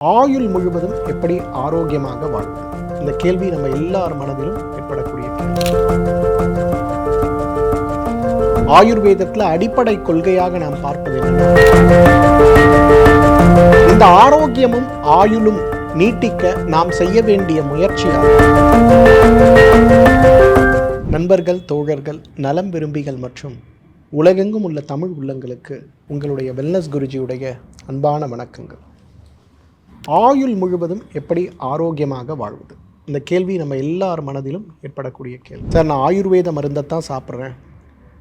ஆயுள் முழுவதும் எப்படி ஆரோக்கியமாக வாழ்வது? இந்த கேள்வி நம்ம எல்லார் மனதிலும் ஏற்படக்கூடிய ஆயுர்வேதத்தில் அடிப்படை கொள்கையாக நாம் பார்ப்பது இந்த ஆரோக்கியமும் ஆயுளும் நீட்டிக்க நாம் செய்ய வேண்டிய முயற்சியாகும் நண்பர்கள் தோழர்கள் நலம் விரும்பிகள் மற்றும் உலகெங்கும் உள்ள தமிழ் உள்ளங்களுக்கு உங்களுடைய வெல்னஸ் குருஜியுடைய அன்பான வணக்கங்கள். ஆயுள் முழுவதும் எப்படி ஆரோக்கியமாக வாழ்வது? இந்த கேள்வி நம்ம எல்லார் மனதிலும் ஏற்படக்கூடிய கேள்வி. சார் நான் ஆயுர்வேத மருந்தை தான் சாப்பிட்றேன்.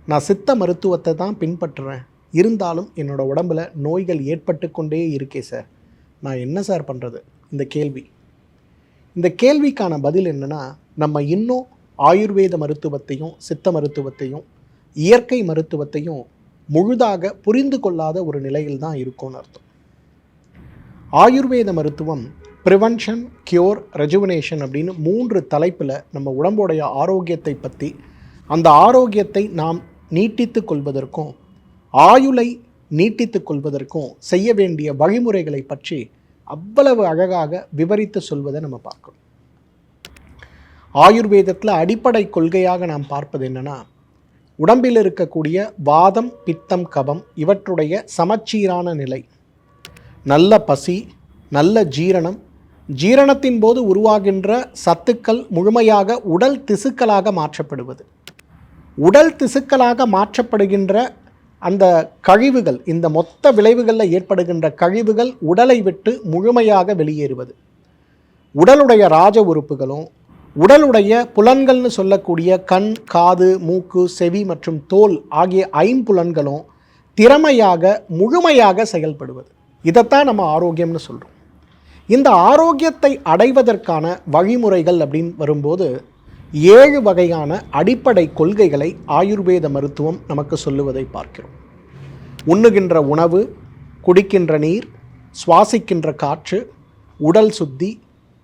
நான் சித்த மருத்துவத்தை தான் பின்பற்றுறேன். இருந்தாலும் என்னோட உடம்புல நோய்கள் ஏற்பட்டு கொண்டே இருக்கே சார். நான் என்ன சார் பண்ணுறது இந்த கேள்வி. இந்த கேள்விக்கான பதில் என்னன்னா நம்ம இன்னும் ஆயுர்வேத மருத்துவத்தையும் சித்த மருத்துவத்தையும் இயற்கை மருத்துவத்தையும் முழுதாக புரிந்து கொள்ளாத ஒரு நிலையில் தான் இருக்கும்னு அர்த்தம். ஆயுர்வேத மருத்துவம் ப்ரிவென்ஷன் கியூர் ரெஜுவனேஷன் அப்படின்னு மூன்று தலைப்பில் நம்ம உடம்புடைய ஆரோக்கியத்தை பற்றி அந்த ஆரோக்கியத்தை நாம் நீட்டித்து கொள்வதற்கும் ஆயுளை நீட்டித்து கொள்வதற்கும் செய்ய வேண்டிய வழிமுறைகளை பற்றி அவ்வளவு அழகாக விவரித்து சொல்வதை நம்ம பார்க்கணும். ஆயுர்வேதத்தில் அடிப்படை கொள்கையாக நாம் பார்ப்பது என்னன்னா உடம்பில் இருக்கக்கூடிய வாதம் பித்தம் கபம் இவற்றுடைய சமச்சீரான நிலை நல்ல பசி நல்ல ஜீரணம் ஜீரணத்தின் போது உருவாகின்ற சத்துக்கள் முழுமையாக உடல் திசுக்களாக மாற்றப்படுவது. உடல் திசுக்களாக மாற்றப்படுகின்ற அந்த கழிவுகள் இந்த மொத்த விளைவுகளில் ஏற்படுகின்ற கழிவுகள் உடலை விட்டு முழுமையாக வெளியேறுவது. உடலுடைய ராஜ உறுப்புகளும் உடலுடைய புலன்கள்னு சொல்லக்கூடிய கண் காது மூக்கு செவி மற்றும் தோல் ஆகிய ஐம்புலன்களும் திறமையாக முழுமையாக செயல்படுவது. இதைத்தான் நம்ம ஆரோக்கியம்னு சொல்கிறோம் இந்த ஆரோக்கியத்தை அடைவதற்கான வழிமுறைகள் அப்படின்னு வரும்போது ஏழு வகையான அடிப்படை கொள்கைகளை ஆயுர்வேத மருத்துவம் நமக்கு சொல்லுவதை பார்க்கிறோம். உண்ணுகின்ற உணவு குடிக்கின்ற நீர் சுவாசிக்கின்ற காற்று உடல் சுத்தி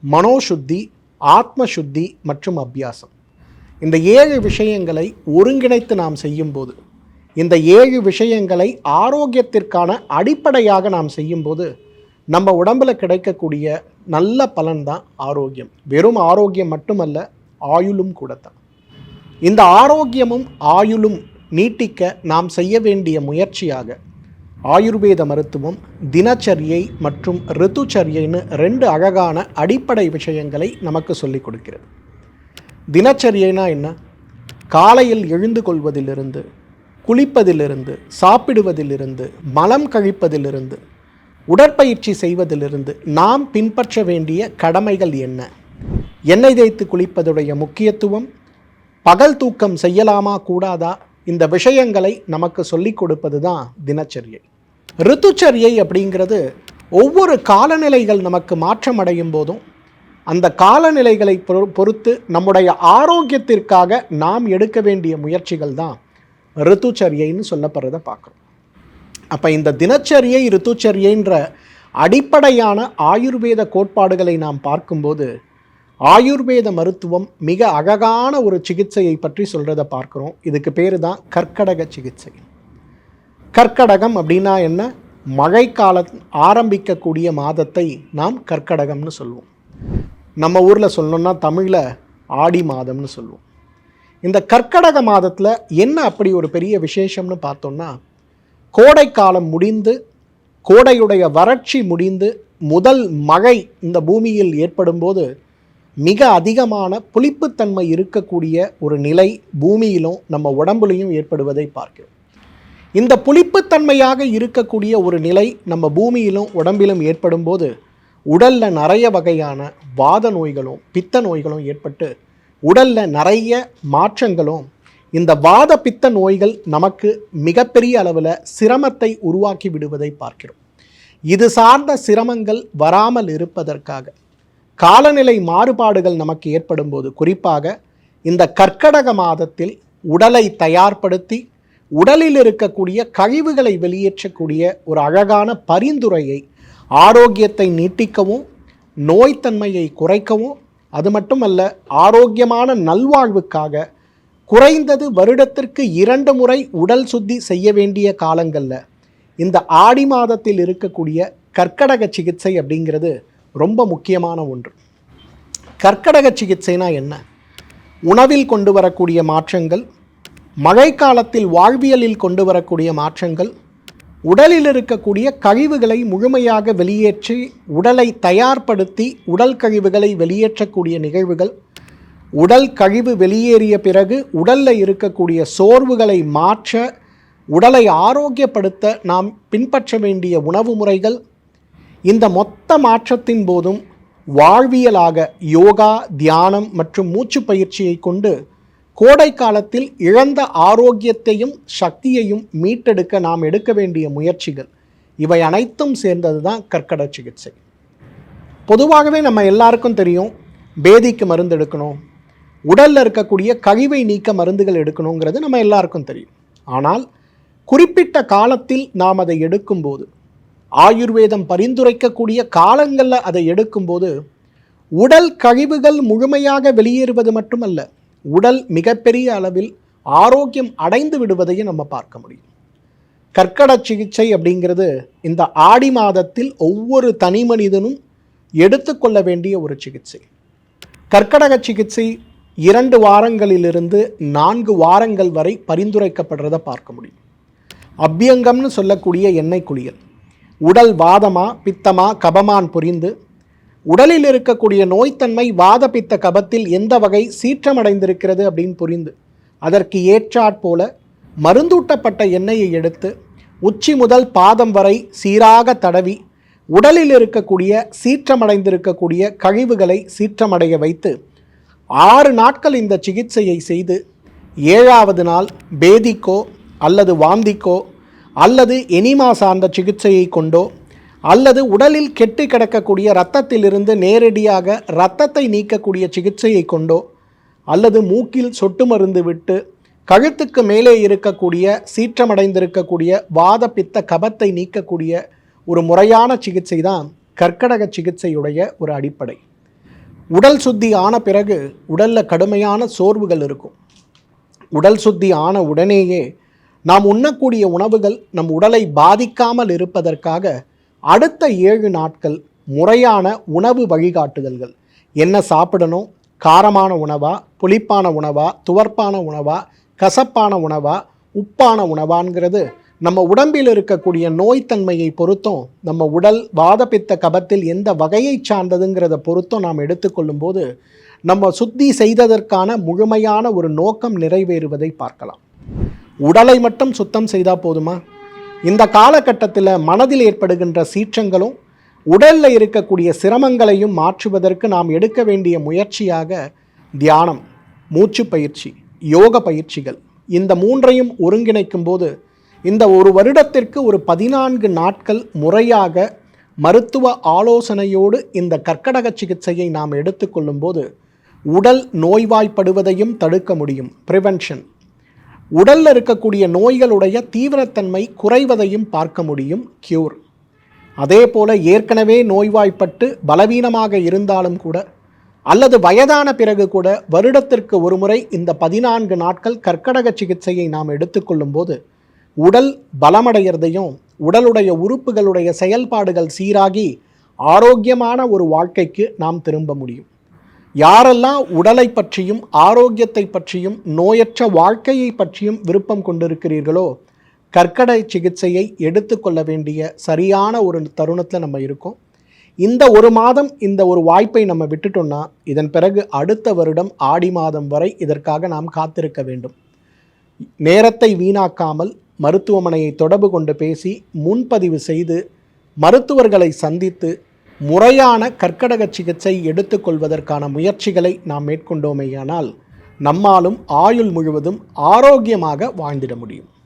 மனோசுத்தி ஆத்ம சுத்தி மற்றும் அபியாசம். இந்த ஏழு விஷயங்களை ஒருங்கிணைத்து நாம் செய்யும்போது இந்த ஏழு விஷயங்களை ஆரோக்கியத்திற்கான அடிப்படையாக நாம் செய்யும்போது நம்ம உடம்பில் கிடைக்கக்கூடிய நல்ல பலன் தான் ஆரோக்கியம். வெறும் ஆரோக்கியம் மட்டுமல்ல ஆயுளும் கூட தான் இந்த ஆரோக்கியமும் ஆயுளும் நீட்டிக்க நாம் செய்ய வேண்டிய முயற்சியாக ஆயுர்வேத மருத்துவம் தினச்சரியை மற்றும் ரித்துச்சரியைன்னு ரெண்டு அழகான அடிப்படை விஷயங்களை நமக்கு சொல்லிக் கொடுக்கிறது. தினச்சரியைனா என்ன? காலையில் எழுந்து கொள்வதிலிருந்து குளிப்பதிலிருந்து சாப்பிடுவதிலிருந்து மலம் கழிப்பதிலிருந்து உடற்பயிற்சி செய்வதிலிருந்து நாம் பின்பற்ற வேண்டிய கடமைகள் என்ன? எண்ணெய் தேய்த்து குளிப்பதுடைய முக்கியத்துவம் பகல் தூக்கம் செய்யலாமா கூடாதா? இந்த விஷயங்களை நமக்கு சொல்லிக் கொடுப்பது தான் தினச்சரியை. ரித்துச்சரியை அப்படிங்கிறது ஒவ்வொரு காலநிலைகள் நமக்கு மாற்றம் அடையும் போதும் அந்த காலநிலைகளை பொறுத்து நம்முடைய ஆரோக்கியத்திற்காக நாம் எடுக்க வேண்டிய முயற்சிகள் தான் ரித்துச்சரியைன்னு சொல்லப்படுறத பார்க்குறோம். அப்போ இந்த தினச்சரியை ரித்துச்சரியைன்ற அடிப்படையான ஆயுர்வேத கோட்பாடுகளை நாம் பார்க்கும்போது ஆயுர்வேத மருத்துவம் மிக அழகான ஒரு சிகிச்சையை பற்றி சொல்கிறத பார்க்குறோம். இதுக்கு பேர் தான் கற்கடக சிகிச்சை. கற்கடகம் அப்படின்னா என்ன? மழைக்கால ஆரம்பிக்கக்கூடிய மாதத்தை நாம் கற்கடகம்னு சொல்லுவோம். நம்ம ஊரில் சொல்லணும்னா தமிழில் ஆடி மாதம்னு சொல்லுவோம். இந்த கர்க்கடக மாதத்தில் என்ன அப்படி ஒரு பெரிய விசேஷம்னு பார்த்தோம்னா கோடைக்காலம் முடிந்து கோடையுடைய வறட்சி முடிந்து முதல் மழை இந்த பூமியில் ஏற்படும்போது மிக அதிகமான புளிப்புத்தன்மை இருக்கக்கூடிய ஒரு நிலை பூமியிலும் நம்ம உடம்புலையும் ஏற்படுவதை பார்க்கிறோம். இந்த புளிப்புத்தன்மையாக இருக்கக்கூடிய ஒரு நிலை நம்ம பூமியிலும் உடம்பிலும் ஏற்படும்போது உடலில் நிறைய வகையான வாத நோய்களும் பித்த நோய்களும் ஏற்பட்டு உடலில் நிறைய மாற்றங்களும் இந்த வாத பித்த நோய்கள் நமக்கு மிகப்பெரிய அளவில் சிரமத்தை உருவாக்கி விடுவதை பார்க்கிறோம். இது சார்ந்த சிரமங்கள் வராமல் இருப்பதற்காக காலநிலை மாறுபாடுகள் நமக்கு ஏற்படும் போது குறிப்பாக இந்த கற்கடக மாதத்தில் உடலை தயார்படுத்தி உடலில் இருக்கக்கூடிய கழிவுகளை வெளியேற்றக்கூடிய ஒரு அழகான பரிந்துரையை ஆரோக்கியத்தை நீட்டிக்கவும் நோய்த்தன்மையை குறைக்கவும் அது மட்டுமல்ல ஆரோக்கியமான நல்வாழ்வுக்காக குறைந்தது வருடத்திற்கு இரண்டு முறை உடல் சுத்தி செய்ய வேண்டிய காலங்களில் இந்த ஆடி மாதத்தில் இருக்கக்கூடிய கற்கடக சிகிச்சை அப்படிங்கிறது ரொம்ப முக்கியமான ஒன்று. கற்கடக சிகிச்சைனா என்ன? உணவில் கொண்டு வரக்கூடிய மாற்றங்கள் மழைக்காலத்தில் வாழ்வியலில் கொண்டு வரக்கூடிய மாற்றங்கள் உடலில் இருக்கக்கூடிய கழிவுகளை முழுமையாக வெளியேற்றி உடலை தயார்படுத்தி உடல் கழிவுகளை வெளியேற்றக்கூடிய நிகழ்வுகள். உடல் கழிவு வெளியேறிய பிறகு உடலில் இருக்கக்கூடிய சோர்வுகளை மாற்ற உடலை ஆரோக்கியப்படுத்த நாம் பின்பற்ற வேண்டிய உணவு முறைகள். இந்த மொத்த மாற்றத்தின் போதும் வாழ்வியலாக யோகா தியானம் மற்றும் மூச்சு பயிற்சியை கொண்டு கோடை காலத்தில் இழந்த ஆரோக்கியத்தையும் சக்தியையும் மீட்டெடுக்க நாம் எடுக்க வேண்டிய முயற்சிகள். இவை அனைத்தும் சேர்ந்தது தான் கற்கட சிகிச்சை. பொதுவாகவே நம்ம எல்லாருக்கும் தெரியும் பேதிக்கு மருந்து எடுக்கணும் உடலில் இருக்கக்கூடிய கழிவை நீக்க மருந்துகள் எடுக்கணுங்கிறது நம்ம எல்லாருக்கும் தெரியும். ஆனால் குறிப்பிட்ட காலத்தில் நாம் அதை எடுக்கும்போது ஆயுர்வேதம் பரிந்துரைக்கக்கூடிய காலங்களில் அதை எடுக்கும்போது உடல் கழிவுகள் முழுமையாக வெளியேறுவது மட்டுமல்ல உடல் மிகப்பெரிய அளவில் ஆரோக்கியம் அடைந்து விடுவதையும் நம்ம பார்க்க முடியும். கற்கட சிகிச்சை அப்படிங்கிறது இந்த ஆடி மாதத்தில் ஒவ்வொரு தனி மனிதனும் எடுத்துக்கொள்ள வேண்டிய ஒரு சிகிச்சை. கற்கடக சிகிச்சை இரண்டு வாரங்களிலிருந்து நான்கு வாரங்கள் வரை பரிந்துரைக்கப்படுறதை பார்க்க முடியும். அபியங்கம்னு சொல்லக்கூடிய எண்ணெய் குளியல். உடல் வாதமா பித்தமா கபமான் புரிந்து உடலில் இருக்கக்கூடிய நோய்த்தன்மை வாத பித்த கபத்தில் எந்த வகை சீற்றமடைந்திருக்கிறது அப்படின்னு புரிந்து. அதற்கு ஏற்றாற்போல மருந்தூட்டப்பட்ட எண்ணெயை எடுத்து உச்சி முதல் பாதம் வரை சீராக தடவி உடலில் இருக்கக்கூடிய சீற்றமடைந்திருக்கக்கூடிய கழிவுகளை சீற்றமடைய வைத்து ஆறு நாட்கள் இந்த சிகிச்சையை செய்து ஏழாவது நாள் பேதிக்கோ அல்லது வாந்திக்கோ அல்லது எனிமா சார்ந்த சிகிச்சையை கொண்டோ அல்லது உடலில் கெட்டு கிடக்கக்கூடிய இரத்தத்திலிருந்து நேரடியாக இரத்தத்தை நீக்கக்கூடிய சிகிச்சையை கொண்டோ அல்லது மூக்கில் சொட்டு மருந்து விட்டு கழுத்துக்கு மேலே இருக்கக்கூடிய சீற்றமடைந்திருக்கக்கூடிய வாத பித்த கபத்தை நீக்கக்கூடிய ஒரு முறையான சிகிச்சை தான் கற்கடக சிகிச்சையுடைய ஒரு அடிப்படை. உடல் சுத்தி ஆன பிறகு உடலில் கடுமையான சோர்வுகள் இருக்கும். உடல் சுத்தி ஆன உடனேயே நாம் உண்ணக்கூடிய உணவுகள் நம் உடலை பாதிக்காமல் இருப்பதற்காக அடுத்த ஏழு நாட்கள் முறையான உணவு வழிகாட்டுதல்கள். என்ன சாப்பிடணும்? காரமான உணவா? புளிப்பான உணவா? துவர்ப்பான உணவா? கசப்பான உணவா? உப்பான உணவாங்கிறது. நம்ம உடம்பில் இருக்கக்கூடிய நோய்த்தன்மையை பொறுத்தும் நம்ம உடல் வாதப்பித்த கபத்தில் எந்த வகையை சார்ந்ததுங்கிறத பொறுத்தும் நாம் எடுத்துக்கொள்ளும் போது நம்ம சுத்தி செய்ததற்கான முழுமையான ஒரு நோக்கம் நிறைவேறுவதை பார்க்கலாம். உடலை மட்டும் சுத்தம் செய்தால் போதுமா? இந்த காலகட்டத்தில் மனதில் ஏற்படுகின்ற சீற்றங்களும் உடலில் இருக்கக்கூடிய சிரமங்களையும் மாற்றுவதற்கு நாம் எடுக்க வேண்டிய முயற்சியாக தியானம் மூச்சு பயிற்சி யோக பயிற்சிகள் இந்த மூன்றையும் ஒருங்கிணைக்கும் போது இந்த ஒரு வருடத்திற்கு ஒரு பதினான்கு நாட்கள் முறையாக மருத்துவ ஆலோசனையோடு இந்த கர்க்கடக சிகிச்சையை நாம் எடுத்துக்கொள்ளும் போது உடல் நோய்வாய்ப்படுவதையும் தடுக்க முடியும் ப்ரிவென்ஷன் உடலில் இருக்கக்கூடிய நோய்களுடைய தீவிரத்தன்மை குறைவதையும் பார்க்க முடியும். கியூர் அதே போல் ஏற்கனவே நோய்வாய்ப்பட்டு பலவீனமாக இருந்தாலும் கூட அல்லது வயதான பிறகு கூட வருடத்திற்கு ஒருமுறை இந்த பதினான்கு நாட்கள் கற்கடக சிகிச்சையை நாம் எடுத்துக்கொள்ளும் போது உடல் பலமடைகிறதையும் உடலுடைய உறுப்புகளுடைய செயல்பாடுகள் சீராகி ஆரோக்கியமான ஒரு வாழ்க்கைக்கு நாம் திரும்ப முடியும். யாரெல்லாம் உடலை பற்றியும் ஆரோக்கியத்தை பற்றியும் நோயற்ற வாழ்க்கையை பற்றியும் விருப்பம் கொண்டிருக்கிறீர்களோ கற்கடை சிகிச்சையை எடுத்துக்கொள்ள வேண்டிய சரியான ஒரு தருணத்தில் நம்ம இருக்கோம். இந்த ஒரு மாதம் இந்த ஒரு வாய்ப்பை நம்ம விட்டுட்டோம்னா இதன் பிறகு அடுத்த வருடம் ஆடி மாதம் வரை இதற்காக நாம் காத்திருக்க வேண்டும். நேரத்தை வீணாக்காமல் மருத்துவமனையை தொடர்பு கொண்டு பேசி முன்பதிவு செய்து மருத்துவர்களை சந்தித்து முறையான கற்கடக சிகிச்சை எடுத்துக்கொள்வதற்கான முயற்சிகளை நாம் மேற்கொண்டோமேயானால் நம்மாலும் ஆயுள் முழுவதும் ஆரோக்கியமாக வாழ்ந்திட முடியும்.